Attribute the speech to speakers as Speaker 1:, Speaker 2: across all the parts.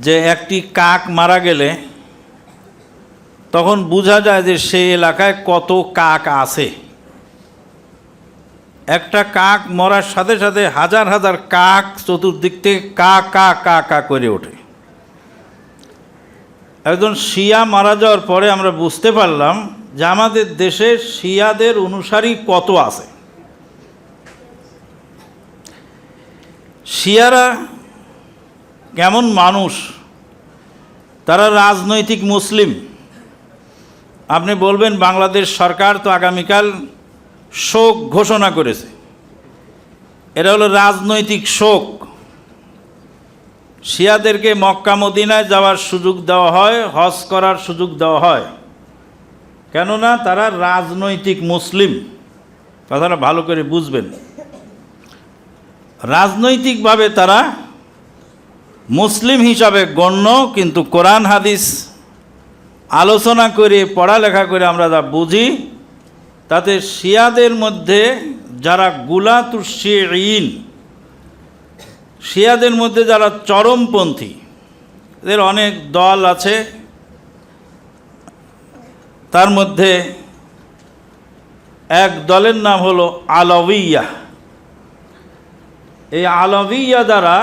Speaker 1: যে একটি কাক মারা গেলে তখন বোঝা যায় যে সেই এলাকায় কত কাক আছে। একটা কাক মরার সাথে সাথে হাজার হাজার কাক চতুর্দিক থেকে কা কা কা কা করে ওঠে। একজন শিয়া মারা যাওয়ার পরে আমরা বুঝতে পারলাম যে আমাদের দেশে শিয়াদের অনুসারী কত আছে। শিয়ারা কেমন মানুষ? তারা রাজনৈতিক মুসলিম। আপনি বলবেন, বাংলাদেশ সরকার তো আগামীকাল শোক ঘোষণা করেছে। এটা হলো রাজনৈতিক শোক। শিয়াদেরকে মক্কা মদিনায় যাওয়ার সুযোগ দেওয়া হয়, হজ করার সুযোগ দেওয়া হয়। কেননা তারা রাজনৈতিক মুসলিম। কথাটা ভালো করে বুঝবেন। রাজনৈতিকভাবে তারা মুসলিম হিসাবে গণ্য, কিন্তু কোরআন হাদিস আলোচনা করে, পড়ালেখা করে আমরা যা বুঝি, তাতে শিয়াদের মধ্যে যারা গুলাতুশিন শিয়াদের মধ্যে যারা চরমপন্থী, এদের অনেক দল আছে। তার মধ্যে এক দলের নাম হলো আলবিয়া এই আলবিয়া দ্বারা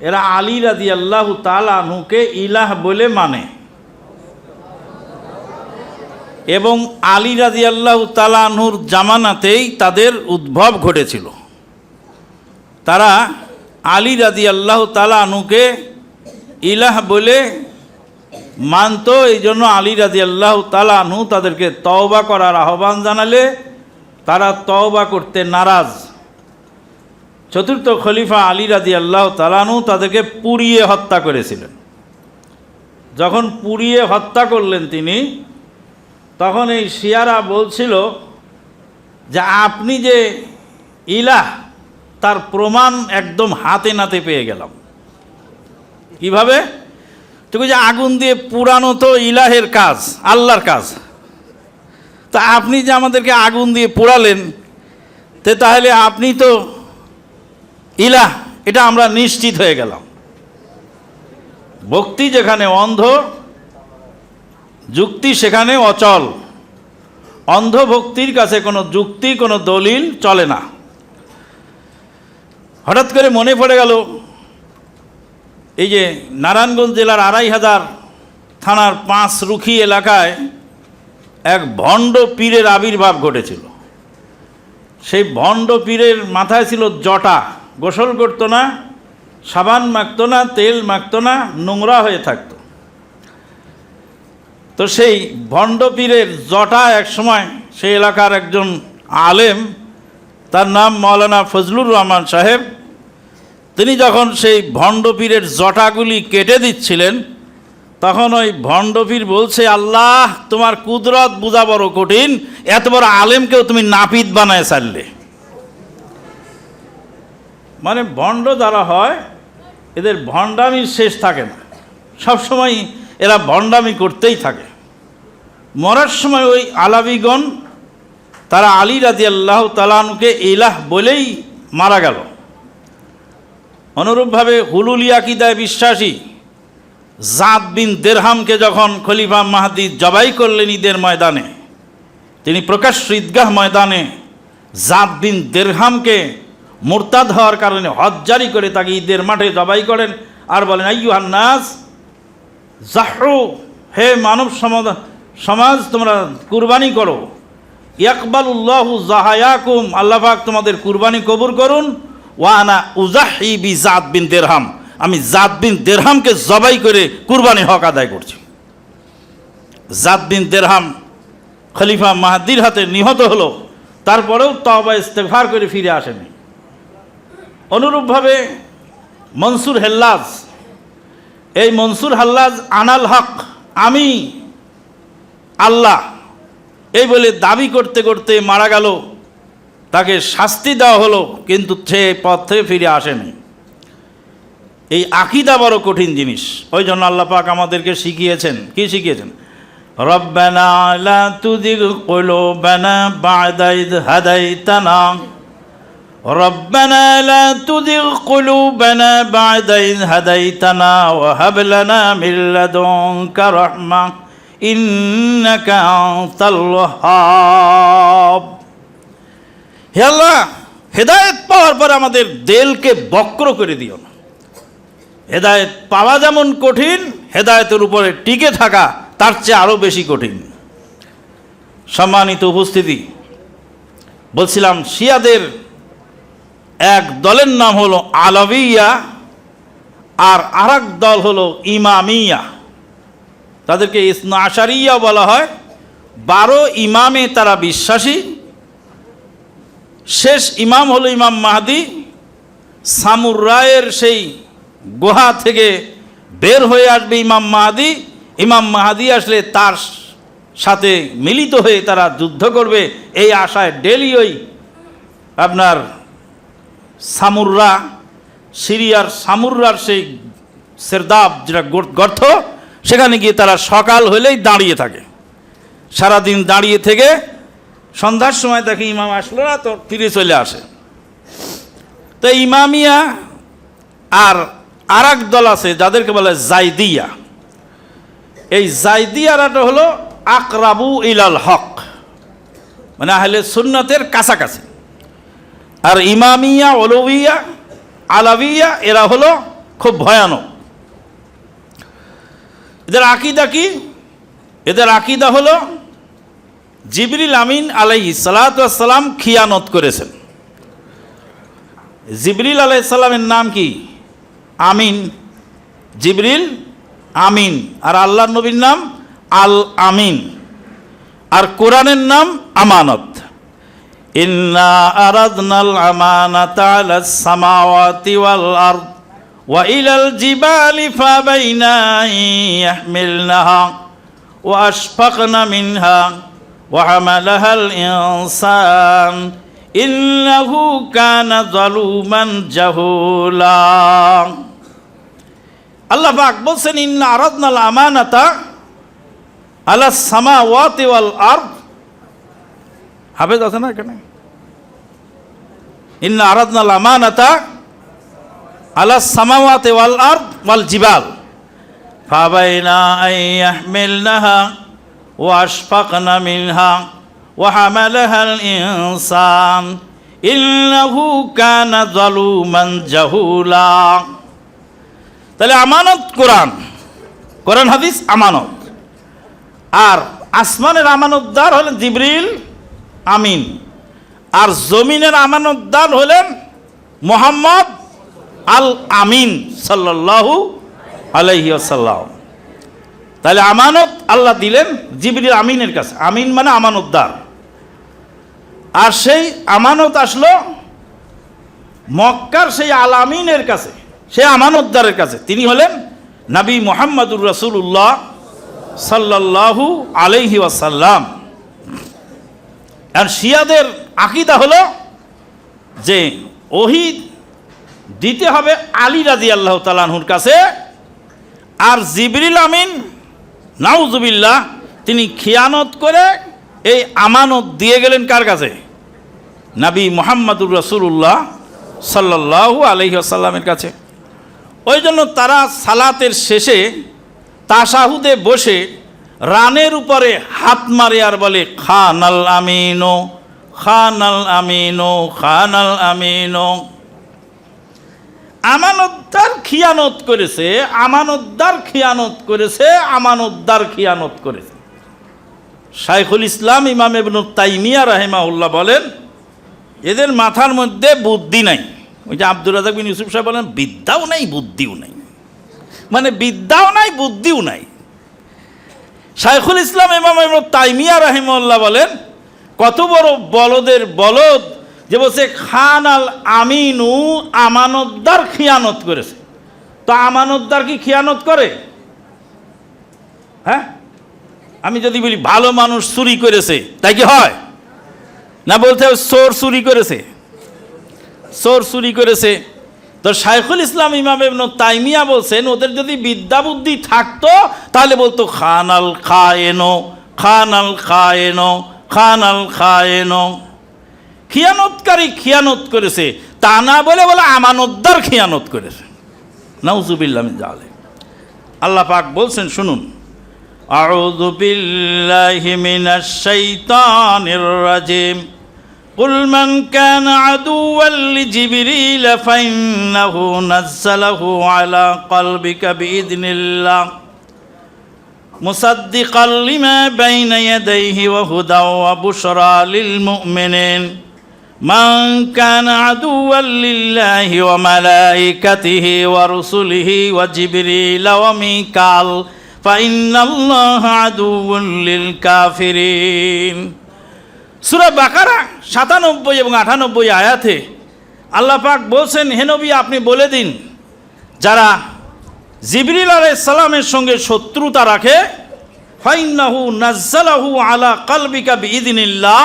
Speaker 1: এরা আলী রাদি আল্লাহ তালানুকে ইলাহ বলে মানে। এবং আলী রাজি আল্লাহ তালাহুর জামানাতেই তাদের উদ্ভব ঘটেছিল। তারা আলী রাজি আল্লাহ তালানুকে ইলাহ বলে মানত এই জন্য আলী রাজি আল্লাহ তালানহু তাদেরকে তওবা করার আহ্বান জানালে তারা তওবা করতে নারাজ। চতুর্থ খলিফা আলী রাজি আল্লাহ তালানু তাদেরকে পুড়িয়ে হত্যা করেছিলেন। যখন পুড়িয়ে হত্যা করলেন তিনি, তখন এই শিয়ারা বলছিল যে, আপনি যে ইলাহ, তার প্রমাণ একদম হাতে নাতে পেয়ে গেলাম। কীভাবে? তুমি যে আগুন দিয়ে পুরানো তো ইলাহের কাজ, আল্লাহর কাজ। তা আপনি যে আমাদেরকে আগুন দিয়ে পোড়ালেন, তে তাহলে আপনি তো ইলাহ, এটা আমরা নিশ্চিত হয়ে গেলাম। ভক্তি যেখানে অন্ধ, যুক্তি সেখানে অচল। অন্ধভক্তির কাছে কোনো যুক্তি, কোনো দলিল চলে না। হঠাৎ করে মনে পড়ে গেল, এই যে নারায়ণগঞ্জ জেলার আড়াই হাজার থানার পাঁচ রুখি এলাকায় এক ভণ্ড পীরের আবির্ভাব ঘটেছিল। সেই ভণ্ড পীরের মাথায় ছিল জটা। গোসল করতো না, সাবান মাখতো না, তেল মাখতো না, নোংরা হয়ে থাকতো। তো সেই ভণ্ড পীরের জটা এক সময় সেই এলাকার একজন আলেম, তার নাম মৌলানা ফজলুর রহমান সাহেব, তিনি যখন সেই ভণ্ড পীরের জটাগুলি কেটে দিচ্ছিলেন, তখন ওই ভণ্ড পীর বলছে, আল্লাহ, তোমার কুদরত বোঝা বড় কঠিন, এত বড় আলেমকেও তুমি নাপিত বানায় ছাড়লে। মানে ভণ্ড যারা হয়, এদের ভণ্ডামির শেষ থাকে না। সবসময় এরা ভণ্ডামি করতেই থাকে। মরার সময় ওই আলাবিগণ, তারা আলী রাজি আল্লাহ তালানুকে ইলাহ বলেই মারা গেল। অনুরূপভাবে হুলুলিয়া কিদায় বিশ্বাসী জাদ বিন দেরহামকে যখন খলিফা মাহাদি জবাই করলেন ঈদের ময়দানে, তিনি প্রকাশ্য ঈদগাহ ময়দানে জাদ বিন দেরহামকে মোরতাদ হওয়ার কারণে হজ জারি করে তাকে ঈদের মাঠে জবাই করেন। আর বলেন আইয়ু হান্নাস জাহরু, হে মানব সমাজ তোমরা কুরবানি করো। ইয়াকবালুল্লাহ জাহায়াকুম আল্লাহাক তোমাদের কুরবানি কবুর করুন। ওয়ানা উজাহি বি জাদ বিন দেরহাম, আমি জাদ বিন দেরহামকে জবাই করে কুরবানি হক আদায় করছি। জাদ বিন দেরহাম খলিফা মাহাদির হাতে নিহত হলো, তারপরেও তবা ইস্তেফার করে ফিরে আসেনি। অনুরূপভাবে মনসুর হেল্লাজ। এই মনসুর হাল্লাজ আনাল হক, আমি আল্লাহ। এই বলে দাবি করতে করতে মারা গেল। তাকে শাস্তি দেওয়া হলো, কিন্তু সে পথ থেকে ফিরে আসেনি। এই আকিদা বড় কঠিন জিনিস। ওই জন্য আল্লাহ পাক আমাদেরকে শিখিয়েছেন। কি শিখিয়েছেন? রব্বানা লা তুদিগ কুলুবানা বা'দা ইদ হাদাইতানা। ربنا لا تزغ قلوبنا بعد إذ هديتنا وهب لنا من لدنك رحمة إنك أنت الوهاب হে আল্লাহ হেদায়েত পাওয়ার পর আমাদের দেলকে বক্র করে দিও না হেদায়েত পাওয়া যেমন কঠিন হেদায়েতের উপরে টিকে থাকা তার চেয়ে আরও বেশি কঠিন সম্মানিত উপস্থিতি বলছিলাম শিয়াদের এক দলের নাম হলো আলবিয়া আর আরেক দল হলো ইমামিয়া। তাদেরকে ইসনা আশারিয়া বলা হয়। বারো ইমামে তারা বিশ্বাসী। শেষ ইমাম হলো ইমাম মাহাদি। সামুর রায়ের সেই গুহা থেকে বের হয়ে আসবে ইমাম মাহাদি। ইমাম মাহাদি আসলে তার সাথে মিলিত হয়ে তারা যুদ্ধ করবে। এই আশায় ডেলি ওই আপনার সামুররা, সিরিয়ার সামুররার সেই সেরদাব যেটা গর্ত সেখানে গিয়ে তারা সকাল হলেই দাঁড়িয়ে থাকে। সারাদিন দাঁড়িয়ে থেকে সন্ধ্যার সময় তাকে ইমাম আসলো না, তো ফিরে চলে আসে। তো ইমামিয়া আর আর দল আছে, যাদেরকে বলে জাইদিয়া। এই জাইদিয়ারাটা হলো আকরাবু ইলাল হক মানে আহলে সুন্নতের কাছাকাছি। আর ইমামিয়া অলবিয়া আলাবিয়া এরা হলো খুব ভয়ানক। এদের আকিদা কি? এদের আকিদা হলো জিবরিল আমিন আলাই সালাতাম খিয়ানত করেছেন। জিবরিল আলাই সাল্লামের নাম কি? আমিন। জিবরিল আমিন। আর আল্লাহ নবীর নাম আল আমিন। আর কোরআনের নাম আমানত। আলাস সামাওয়াতি ওয়াল আরদ ওয়া ইলাল জিবালি ফাবাইনা ইয়াহমিলনাহা ওয়া আশফাকনা মিনহা ওয়া হামালাহাল ইনসান ইন্নাহু কানা যালুমান জাহুলা আল্লাহ পাক বলছেন ইন্না আরাদনাল আমানাতা আলা সামাওয়াতি ওয়াল আরদ হাফেজ আছে না এখানে? ইন্না আরাদনাল আমানাতা আলা সামাওয়াতি ওয়াল আরদ ওয়াল জিবাল। ফাবাইনা আন ইয়াহমিলনাহা ওয়া আশফাকনা মিনহা ওয়া হামালাহাল ইনসান ইন্নাহু কানা যালুমান জাহুলা। তাহলে আমানত কোরআন কোরআন হাদিস আমানত। আর আসমানের আমানতদার হলেন জিবরিল আমিন। আর জমিনের আমানতদার হলেন মোহাম্মদ আল আমিন সাল্লাল্লাহু আলাইহি আসাল্লাম তাহলে আমানত আল্লাহ দিলেন জিবরিল আমিনের কাছে। আমিন মানে আমানতদার। আর সেই আমানত আসলো মক্কার সেই আল আমিনের কাছে, সেই আমানতদারের কাছে। তিনি হলেন নবী মোহাম্মদুর রসুল্লাহ সাল্লাল্লাহু আলাইহি ওয়াসাল্লাম। আর শিয়াদের আকিদা হলো যে ওহি দিতে হবে আলী রাজি আল্লাহ তালাহুর কাছে, আর জিবরিল আমিন, নাউজুবিল্লাহ, তিনি খিয়ানত করে এই আমানত দিয়ে গেলেন কার কাছে? নবী মোহাম্মদুর রসুল্লাহ সাল্লাল্লাহু আলহি আসাল্লামের কাছে। ওই জন্য তারা সালাতের শেষে তাসাহুদে বসে রানের উপরে হাত মারে আর বলে খান আল আমিনো খান আল আমিনো খান আমিনো। আমানতদার খিয়ানত করেছে আমানতদার খিয়ানত করেছে আমানতদার খিয়ানত করেছে। শাইখুল ইসলাম, ইমাম ইবনুল তাইমিয়া রাহেমাউল্লাহ বলেন, এদের মাথার মধ্যে বুদ্ধি নাই। ওই যে আব্দুল রাজাক বিন ইউসুফ সাহেব বলেন, বিদ্যাও নাই, বুদ্ধিও নাই। মানে বিদ্যাও নাই, বুদ্ধিও নাই। শাইখুল ইসলাম ইমাম তাইমিয়া রাহিমউল্লাহ বলেন, কত বড় বলদের বলদ যে বলছে খান আল আমিনু আমানতদার খিয়ানত করেছে। তো আমানতদার কি খিয়ানত করে? হ্যাঁ? আমি যদি বলি, ভালো মানুষ চুরি করেছে তাই কি হয়? না বলতে চোর চুরি করেছে চোর চুরি করেছে তো শাইখুল ইসলাম ইমাম ইবনু তাইমিয়া বলছেন, ওদের যদি বিদ্যা বুদ্ধি থাকতো, তাহলে বলতো খান আল খায়েনো খান আল খায়েনো খান আল খায়েনো। খিয়ানতকারী খিয়ানত করেছে। তা না বলে বলে আমানতদার খিয়ানত করেছে। নাউজুবিল্লাহ জালিক আল্লাহ পাক বলছেন, শুনুন। আউযু বিল্লাহি মিনাশ শাইতানির রাজিম। قل من كان عدوا لجبريل فإنه نزله على قلبك بإذن الله مصدقا لما بين يديه وهدى وبشرى للمؤمنين من كان عدوا لله وملائكته ورسله وجبريل وميكال فإن الله عدو للكافرين সুরা বাকারা সাতানব্বই এবং আটানব্বই আয়াতে আল্লাহ পাক বলছেন হেনবি আপনি বলে দিন, যারা জিবরিল আলাইসাল্লামের সঙ্গে শত্রুতা রাখে, ফাইন্নাহু নাজ্জালাহু আলা কালবিকা বিইদিনিল্লাহ।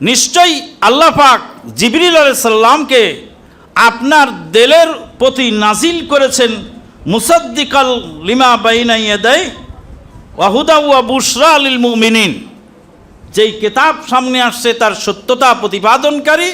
Speaker 1: নিশ্চয়ই আল্লাহ পাক জিবরিল আলাইসাল্লামকে আপনার দেলের প্রতি নাজিল করেছেন, মুসাদ্দিকাল লিমা বাইনাইয়া দেয় ওয়াহুদা ওয়া বুশরা আলিল মুমিনিন। যেই কেতাব সামনে আসছে তার সত্যতা প্রতিপাদনকারী